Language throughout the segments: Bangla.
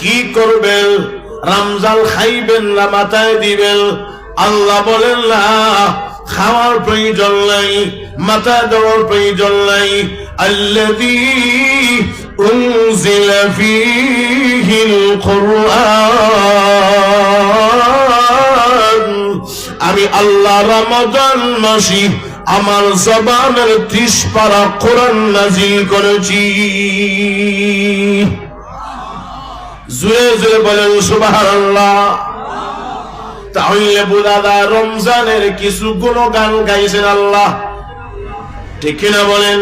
কি করবেন? রমজান খাইবেন না, মাথায় দিবেন। আল্লাহ বলেন, না, খাওয়ার প্রয়োজন নাই, মাথায় দেওয়ার প্রয়োজন নাই। আল্লাযী উনজিলা ফীহিল কুরআন। আমি আল্লাহ রমাদান মাসি আমার জবানের ত্রিশ পারা কোরআন নাজিল করেছি। জুড়ে জুড়ে বলেন, সুবহানাল্লাহ। তাহলে বুদাদা রমজানের কিছু কোনো গান গাইছেন আল্লাহ। ঠিক কিনা বলেন?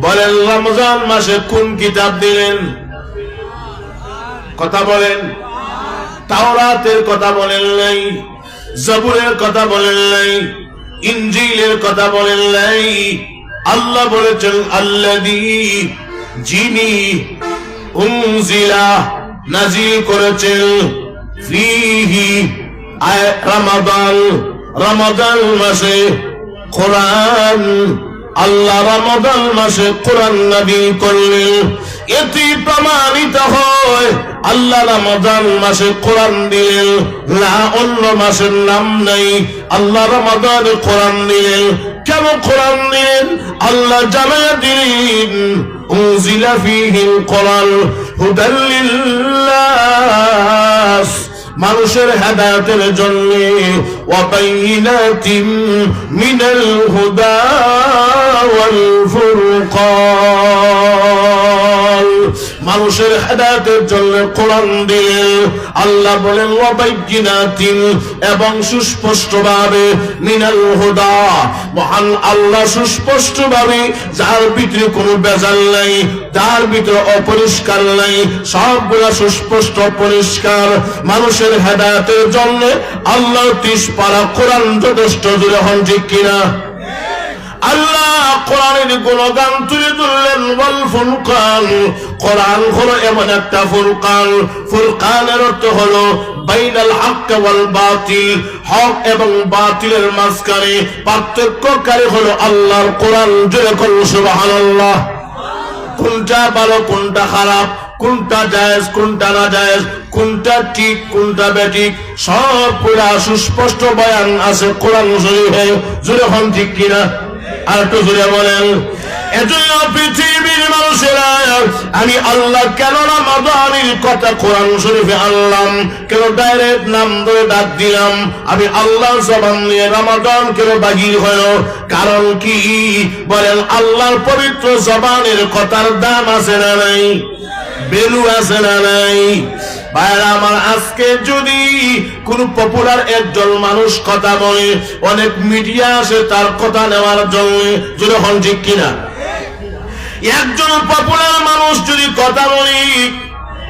বলেন, রমজান মাসে কোন কিতাব দিলেন? কথা বলেন। তাওরাতের কথা বলেন নাই, জবুরের কথা বলেন নাই ইঞ্জিলের কথা বলেন নাই। আল্লাহ বলেছেন আল্লাদি যিনি উনজিলা নাজিল করেছেন ফিহি রমাদান মাসে কোরআন। আল্লাহ রমাদান মাসে কোরআন নাজিল করলেন। এটি প্রমাণিত হয়, আল্লাহ রমাদান মাসে কোরআন দিলেন, না অন্য মাসের নাম নেই। আল্লাহ রমাদান কোরআন দিলেন। কেন কোরআন দিলেন? আল্লাহ জানা দিলেন উজিলা ফিহিল কোরআন। মানুষের হেদায়েতের জন্য ওয়াবাইনাতিম মিনাল হুদা ওয়াল ফুরকান মানুষের হেদায়তের জন্য কোরআন দিলেন আল্লাহ বলেন ওয়াবাইনাতিম এবং সুস্পষ্টভাবে, মিনাল হুদা মহান আল্লাহ সুস্পষ্টভাবে, যার ভিতরে কোনো বেজাল নাই, যার ভিতরে অপরিষ্কার নাই, সবগুলা সুস্পষ্ট, পরিষ্কার। মানুষের হেদায়তের জন্য আল্লাহ ত্রিশ পারা কোরআন যথেষ্ট দূরে হন, ঠিক কিনা? আল্লাহ কোরআনের গুণগান তুলে ধরলেন বল ফুরকান। কোরআন হলো এমন একটা ফুরকান। ফুরকানের অর্থ হলো বাইনাল হক ওয়াল বাতিল। হক এবং বাতিলের মাঝখানে পার্থক্যকারী হলো আল্লাহর কোরআন, জোরে করুন সুবহানাল্লাহ। কোনটা ভালো, কোনটা খারাপ, কোনটা জায়েজ, কোনটা না জায়েজ কোনটা ঠিক, কোনটা বেঠিক, সব পুরা সুস্পষ্ট বয়ান আছে কোরআন শরীফে। জুড়ে হন ঠিক কিনা? আর একটু জুড়ে বলেন আমি আল্লাহ কেন রামাদানের কথা কোরআন শরীফে আনলাম? কেন ডাইরেক্ট নাম ধরে ডাক দিলাম? আমি আল্লাহ নিয়ে রামাদান কেন বাগির হলো? কারণ কি? বলেন, আল্লাহর পবিত্র জবানের কথার দাম আছে না নাই? বেলু আছে না নাই? ভাইরা আমার আজকে যদি কোন পপুলার একজন মানুষ কথা বলে, অনেক মিডিয়া আসে তার কথা নেওয়ার জন্য যদি হন ঠিক কিনা? একজন পপুলার মানুষ যদি কথা বলি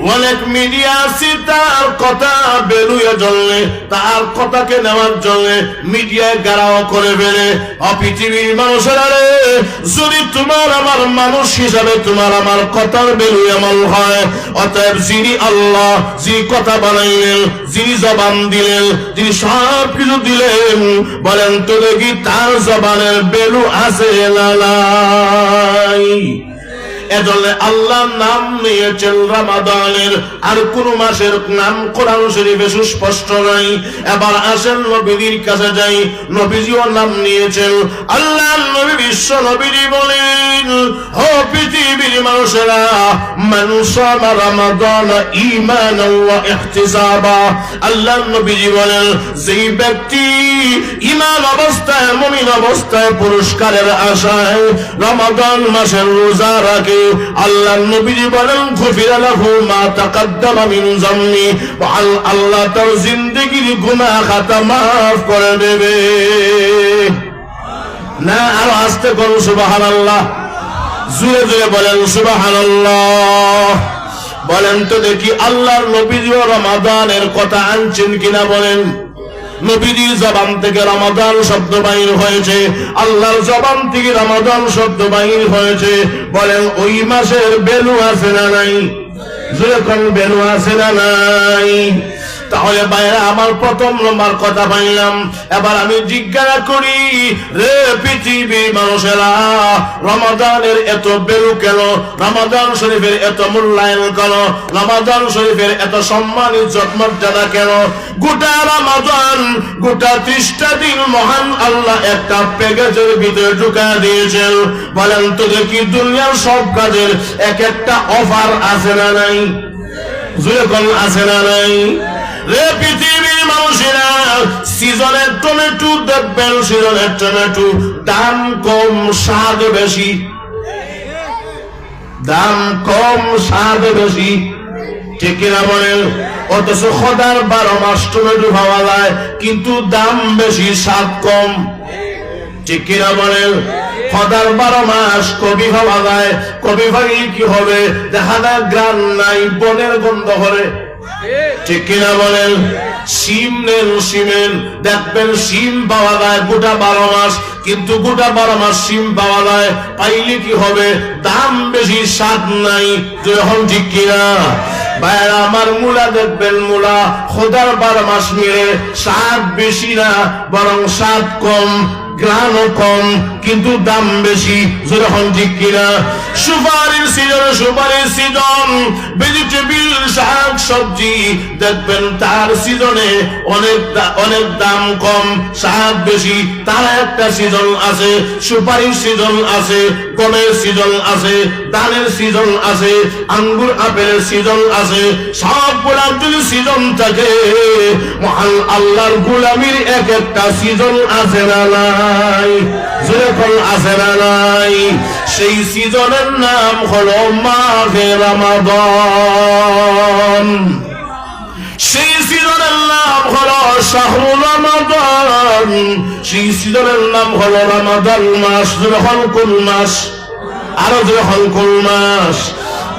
অনেক মিডিয়া আছে তার কথা বেরুয়ে জন্য তার কথাকে নেওয়ার জন্য মিডিয়ায় গারাও করে ফেলে অপৃথিবীর মানুষেরা রে, যদি তোমার আমার মানুষ হিসাবে তোমার আমার কথার বেরু আমল হয়, অতএব যিনি আল্লাহ, যিনি কথা বানাইলেন, যিনি জবান দিলেন, যিনি সব কিছু দিলেন, বলেন তো দেখি তার জবানের বেলু আছে নাই? এজন্য নাম নিয়েছেন রামাদানের। আর কোন মাসের নাম কোরআন শরীফে সুস্পষ্ট নাই। এবার আসেন নবীর কাছে যাই, নবীজিও নাম নিয়েছেন। নবী বিশ্ব নবীজি বলেন, ও পৃথিবীর মানুষেরা, মানুষ রামাদান ইমান নবীজি বলেন, যেই ব্যক্তি ইমান অবস্থায়, মুমিন অবস্থায় পুরস্কারের আশায়, রমাদান মাসের রোজা রাখে আল্লাহ নবীজি বলেন মা তাকাদ্দামা মিন আল্লাহ তার গুনাহ খাতা করে দেবে। না, আরও আস্তে করুন, সুবহানাল্লাহ। জুড়ে জুড়ে বলেন, সুবহানাল্লাহ বলেন তো দেখি, আল্লাহর নবীজি রমাদানের কথা আনছেন কিনা বলেন। নবীজির জবান থেকে রমাদান শব্দ বাহির হয়েছে। আল্লাহর জবান থেকে রমাদান শব্দ বাহির হয়েছে। বলেন, ওই মাসের বেলু আছে না নাই? যেরকম বেলু আছে না নাই? তাহলে বাইরে আমার প্রথম নম্বর কথা পাইলাম এবার আমি জিজ্ঞাসা করি, রে পৃথিবী মানুষেরা, রমাদানের এত বেরু কেন? রমাদান শরীফের এত মূল্যায়ন কেন রমাদান শরীফের এত সম্মান, ইজ্জত, মর্যাদা কেন? গোটা রমাদান, গোটা ত্রিশটা দিন মহান আল্লাহ একটা প্যাকেজের ভিতরে ঢুকা দিয়েছেন। বলেন তো দেখি দুনিয়ার সব কাজের এক একটা অফার আছে না নাই? জুড়ে কোন আছে না নাই? টমেটো টমেটো দাম কম, স্বাদ দাম কম, স্বাদ অথচ খদার বারো মাস টমেটো পাওয়া যায়, কিন্তু দাম বেশি, স্বাদ কম। ঠিক কিনা বলেন? খদার বারো মাস কবি পাওয়া যায়, কবি ভাগি কি হবে? দেখা যায় গ্রাম নাই, বনের গন্ধ করে। ঠিক কিনা বলেন? সিম নেন সিমেন দেখবেন সিম পাওয়া যায় গোটা বারো মাস, কিন্তু গোটা বারো মাস সিম পাওয়া যায়, পাইলে কি হবে? দাম বেশি, স্বাদ নাই। যখন ঠিক কিনা? ভাইরা আমার মূলা দেখবেন, মূলা খোদার বারো মাস মিলে স্বাদ বেশি না, বরং স্বাদ কম গ্রানও কম। কিন্তু দাম বেশি। যেরকম ঠিক কিনা? সুপারির সিজন সুপারির সিজন। ভেজিটেবিল শাক সবজি দেখবেন তার সিজনে অনেক অনেক দাম কম। শাক বেশি, তার একটা সিজন আছে। সুপারির সিজন আছে, গমের সিজন আছে, ধানের সিজন আছে, আঙ্গুর আপেলের সিজন আছে। সব গোলাপ যদি সিজন থাকে, মহান আল্লাহর গোলামির এক একটা সিজন আছে না নাই? যেরকম আছে না নাই? সেই সিজনের নাম হলো মাঘে রামাদ সেই সিজনের নাম হলো শাহরুল রমাদান। সেই সিজনের নাম হলো রমাদান মাস কোন মাস। আরও কোন মাস।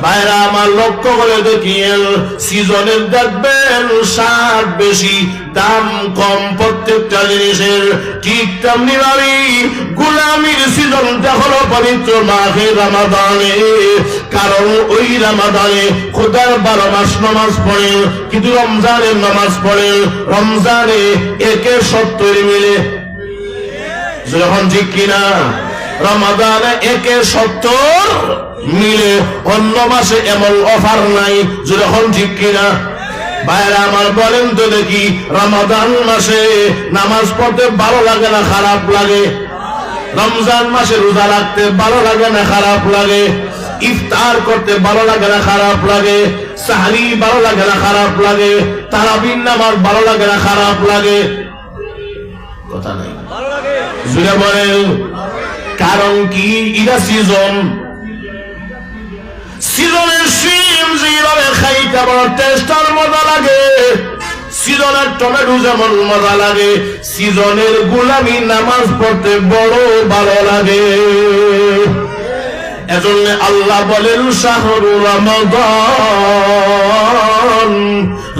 বাইরা আমার লক্ষ্য করে দেখিয়েন, সিজনের দেখবেন স্বাদ বেশি, দাম কম প্রত্যেকটা জিনিসের। ঠিক তেমনি ভাবি গুলামির সিজনটা হলো পবিত্র মাঘে রামাদানে। কারণ ওই রামাদানে খোদার বারো মাস নামাজ পড়েন কিন্তু রমজানের নামাজ পড়েন রমজানে একে সত্তর মিলে। যখন ঠিক কিনা? রমাদানে একে সত্তর মিলে অন্য মাসে এমন অফার নাই যখন ঠিক কিনা? বাইরে আমার বলেন তো দেখি রমাদান মাসে নামাজ পড়তে ভালো লাগে না খারাপ লাগে? রমজান মাসে রোজা রাখতে ভালো লাগে না খারাপ লাগে? ইফতার করতে ভালো লাগে না খারাপ লাগে? সাহারি ভালো লাগে না খারাপ লাগে? তারাবিন নামাজ ভালো লাগে না খারাপ লাগে? কথা নাই। জুড়ে বলেন কারণ কি? এটা সিজন সিজনের সিম যেভাবে খাইতে বড় টেস্টার মজা লাগে। সিজনের টমেটো যেমন মজা লাগে, সিজনের গুলামি নামাজ পড়তে বড় ভালো লাগে। এজন্য আল্লাহ বলেন শাহরু রমাদান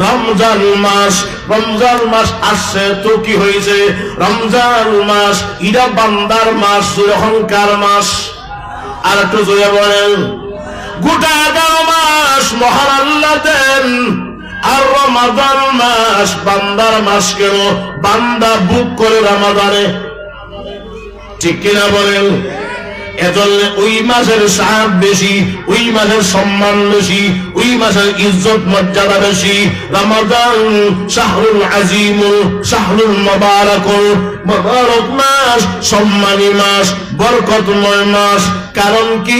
রমজান মাস রমজান মাস আসছে তো কি হয়েছে? রমজান মাস, ইরা বান্দার মাস অহংকার মাস। আর একটু জোরে বলেন গোটা এগারো মাস মহান আল্লাহ দেন। আর রমাদান মাস, বান্দার মাস কেন? বান্দা বুক করে রমাদানে। ঠিক কিনা বলেন? এজন্য ওই মাসের সাপ বেশি, ওই মাসের সম্মান বেশি, ওই মাসের ইজ্জত মর্যাদা বেশি। রমাদান শাহরুল আজিমুল, শাহরুল মোবারকুল। মোবারক মাস, সম্মানী মাস, বরকতময় মাস। কারণ কি?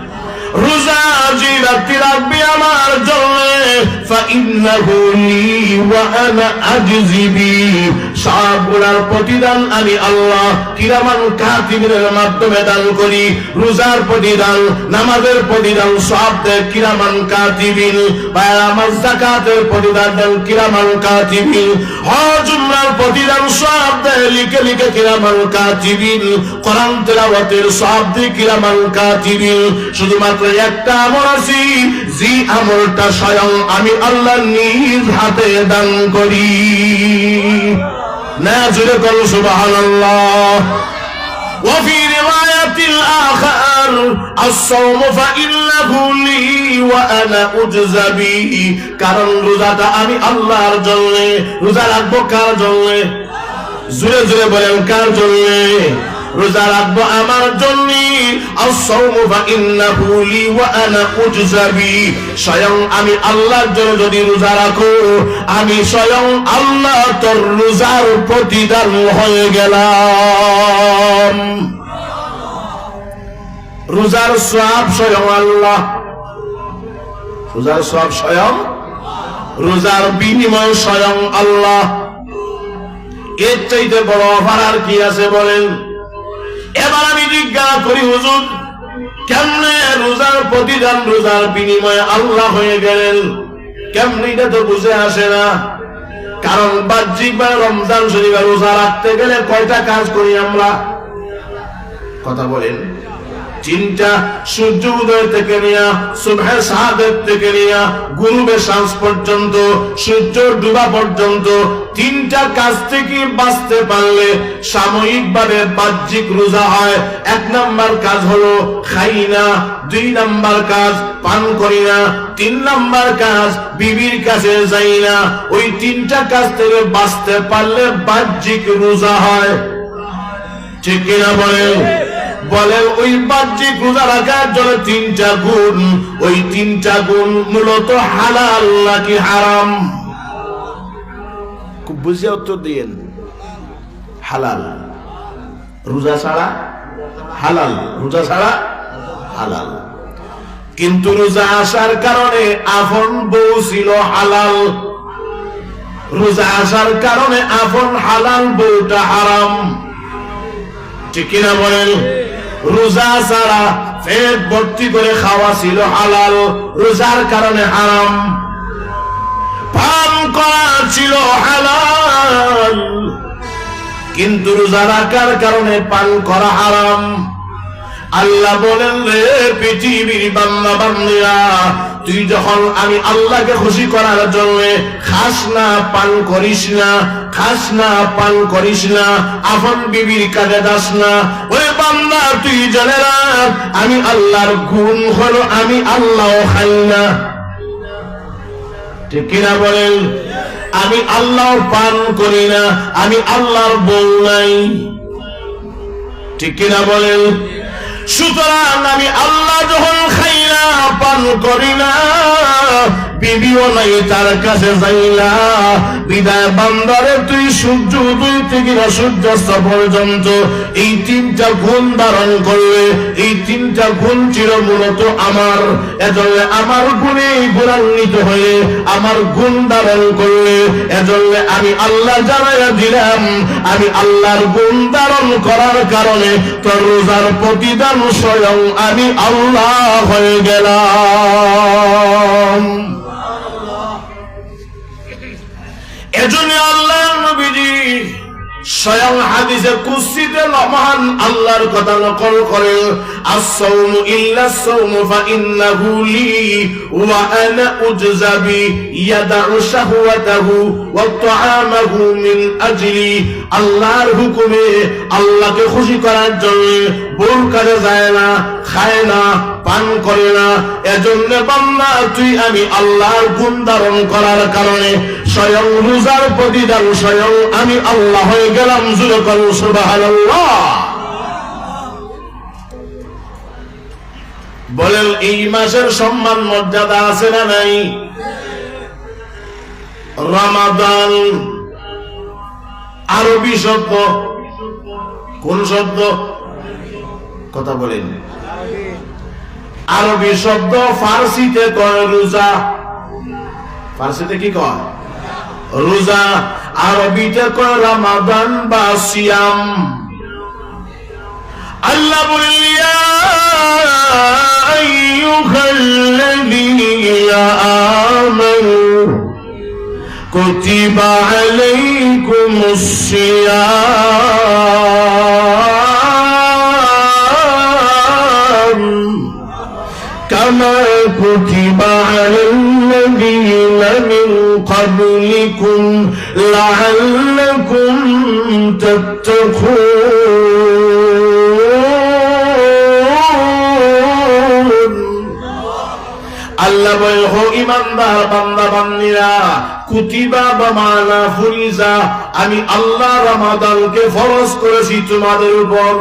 রোজা যে রাত্রি রাখবি আমার জন্য فإنه لي وأنا أجزي به সবগুলার প্রতিদান আমি আল্লাহ কিরামান মাধ্যমে দান করি, রোজার প্রতিদান, নামাজের প্রতিদান কিরামান কাতিবিন। জাকাতের প্রতিদান দেন কিরামান কাতিবিন। হজ, উমরার প্রতিদান লিখে লিখে কিরামান কাতিবিন। কোরআন তেলাওয়াতের কিরামান কাতিবিন। শুধুমাত্র একটা আমল আছি, যে আমলটা স্বয়ং আমি আল্লাহ নিজ হাতে দান করি। না জুড়ে করো সুবহানাল্লাহ وفي رواية الآخر الصوم فإنه لي وأنا أجزى به কারণ রোজাটা আমি আল্লাহর জন্য রোজা রাখবো কার জন্য জুড়ে জুড়ে বলেন কার জন্য রোজা রাখব আমার জন্য। স্বয়ং আমি আল্লাহর জন্য যদি রোজা রাখো, আমি স্বয়ং আল্লাহ তোর রোজার প্রতিদান হয়ে গেলাম। রোজার সব স্বয়ং আল্লাহ। রোজার সব স্বয়ং? রোজার বিনিময় স্বয়ং আল্লাহ। এর চাইতে বড় অফার আর কি আছে বলেন? এবার আমি জিজ্ঞাসা করি, হুজুর। কেমনে রোজার প্রতিদান, রোজার বিনিময়ে আল্লাহ হয়ে গেলেন? কেমনি এটা তো বুঝে আসে না। কারণ বাহ্যিক বা রমজান শরীফ রোজা রাখতে গেলে কয়টা কাজ করি আমরা? কথা বলেন। চিন্তা সূর্য উদয় থেকে নিয়া, সুবহে সাহাদের থেকে নিয়া, গুরুবে শ্বাস পর্যন্ত সূর্য ডুবা পর্যন্ত, তিনটা কাজ থেকে বাঁচতে পারলে সাময়িক ভাবে বাহ্যিক রোজা হয়। এক নাম্বার কাজ হলো খাই না দুই নাম্বার কাজ পান করি না তিন নাম্বার কাজ বিবির কাছে যাই না ওই তিনটা কাজ থেকে বাঁচতে পারলে বাহ্যিক রোজা হয়। ঠিক কিনা বলেন? বলেন ওই বাহ্যিক রোজা রাখার জন্য তিনটা গুণ। ওই তিনটা গুণ মূলত হালাল নাকি হারাম? খুব বুঝে উত্তর দিয়েন। হালাল। রোজা ছাড়া হালাল। রোজা ছাড়া হালাল। কিন্তু রোজা আসার কারণে আপন বউ ছিল হালাল। রোজা আসার কারণে আপন হালাল বউটা হারাম। ঠিক কিনা বলেন? রোজা ছাড়া পেট ভর্তি করে খাওয়া ছিল হালাল, রোজার কারণে হারাম। পান করা ছিল হালাল, কিন্তু রোজা রাখার কারণে পান করা হারাম। আল্লাহ বলেন রে পৃথিবীর বান্দা বান্দিরা তুই যখন আমি আল্লাহকে খুশি করার জন্য খাস না, পান করিস না খাস না, পান করিস না আপন বিবির কাজে দাস না। ওরে বান্দা, তুই জানে না, আমি আল্লাহর গুণ হলো, আমি আল্লাহ খাই না। ঠিক কিনা বলেন? আমি আল্লাহ পান করি না, আমি আল্লাহর বউ নাই। ঠিক কিনা বলেন? সুতরাং আমি আল্লাহ যখন খাই না, পান করি না বিবিও নাই, তার কাছে যাই না বিদায় বান্দারে, তুই সূর্য উদয় থেকে পর্যন্ত এই তিনটা গুণ ধারণ করবে। এই তিনটা গুণ ছিল মূলত আমার। এজন্য আমার গুণে গুণান্বিত হয়ে আমার গুণ ধারণ করলে এজন্য আমি আল্লাহ জানাইয়া দিলাম, আমি আল্লাহর গুণ ধারণ করার কারণে তোর রোজার প্রতিদান স্বয়ং আমি আল্লাহ হয়ে গেলাম। এজন্য নবীজি স্বয়ং হাদিসে মহান আল্লাহর কথা নকল ইল্লা সাউমু ফাইন্নাহু লি ওয়া আনা শাহওয়াতাহু ওয়া মিন আজলি। আল্লাহর হুকুমে আল্লাহকে খুশি করার জন্য ভুল কাজে যায় না, খায় না, পান করে না। এজন্য বান্দা, তুই আমি আল্লাহর গুণ ধারণ করার কারণে স্বয়ং রোজার প্রতিদান স্বয়ং আমি আল্লাহ হয়ে গেলাম জুড়ে করুন সুবহানাল্লাহ। বলেন, এই মাসের সম্মান মর্যাদা আছে না নাই? রমাদান আরবি শব্দ। কোন শব্দ? কথা বলেন। আরবি শব্দ ফার্সিতে কয় রোজা? ফার্সিতে কি কয়? রোজা আরবিতে কয় রামাদান বা সিয়াম। আল্লাহ বললিয়া আইয়ুহাল্লাযীনা আমানু কুতিবা আলাইকুমুস সিয়াম। كما كتب على الذين من قبلكم لعلكم تتقون আল্লাহ বলে হো ইমানদার বান্দা বান্দিরা কুতিবা বা মানা ফুরিজা আমি আল্লাহ রমাদানকে ফরজ করেছি তোমাদের উপর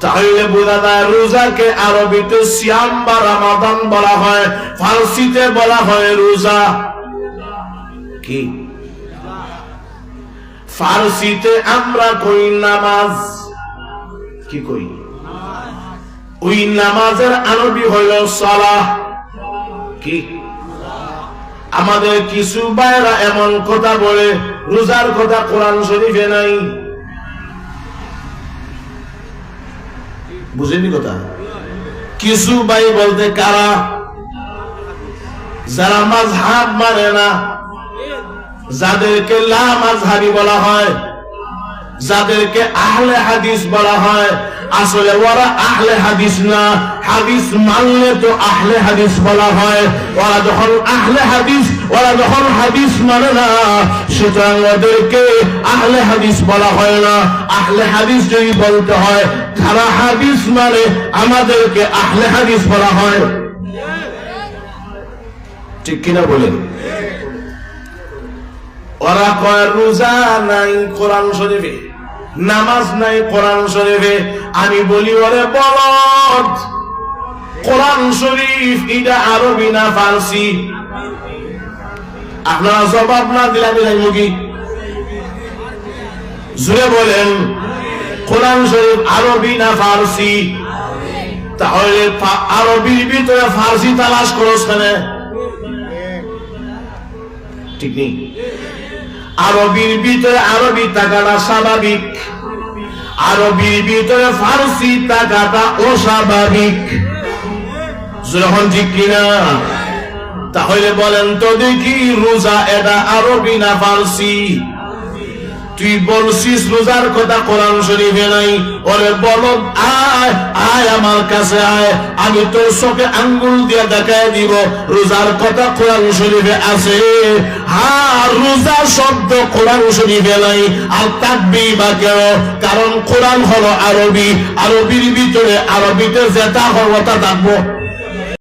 তাহলে বোঝা যায় রোজাকে আরবিতে সিয়াম বা রামাদান বলা হয়, ফার্সিতে বলা হয় রোজা। কি? ফার্সিতে আমরা কই নামাজ? কি কই? ওই নামাজের আরবি হইল সালাহ। কি? আমাদের কিছু বাইরা এমন কথা বলে, রোজার কথা কোরআন শরীফে নাই। বুঝেনি কথা? কিছু ভাই বলতে, কারা? যারা মাঝহাব মারে না, যাদেরকে লা মাঝহাবি বলা হয়, যাদেরকে আহলে হাদিস বলা হয় আসলে ওরা আহলে হাদিস না। হাদিস মানলে তো আহলে হাদিস বলা হয়। ওরা যখন আহলে হাদিস ওরা যখন হাদিস মানে না। সুতরাং ওদেরকে আহলে হাদিস বলা হয় না। আহলে হাদিস যদি বলতে হয়, যারা হাদিস মানে আমাদেরকে আহলে হাদিস বলা হয়। ঠিক কিনা বলেন? ওরা কয়, রোজা নাই কোরআন শরীফে? নামাজ নাই, কোরআন শরীফে। আমি বলি, ওরে বলদ, কোরআন শরীফ, এটা আরবি না ফার্সি? আপনারা জবাব না দিলে আমি যাইব কি? জুড়ে বলেন, কোরআন শরীফ আরবি না ফার্সি? তাহলে আরবির ভিতরে ফার্সি তালাশ কেন? ঠিক নেই। আরবির ভিতরে আরবি টাকাটা স্বাভাবিক। আরবির ভিতরে ফার্সি টাকাটা অস্বাভাবিক। যখন ঠিক কিনা? তাহলে বলেন তো দেখি রোজা এটা আরবি না ফার্সি? তুই বলছিস রোজার কথা কোরআন শরীফে নাই? ওরে বল, আয় আয় আমার কাছে আয়। আমি তোর চোখে আঙ্গুল দিয়ে দেখায় দিব। রোজার কথা কোরআন শরীফে আছে। হ্যাঁ রোজা শব্দ কোরআন শরীফে নাই। আর থাকবি বা কেন? কারণ কোরআন হলো আরবি। আরবির ভিতরে আরবিতে যেটা হওয়াটা থাকব।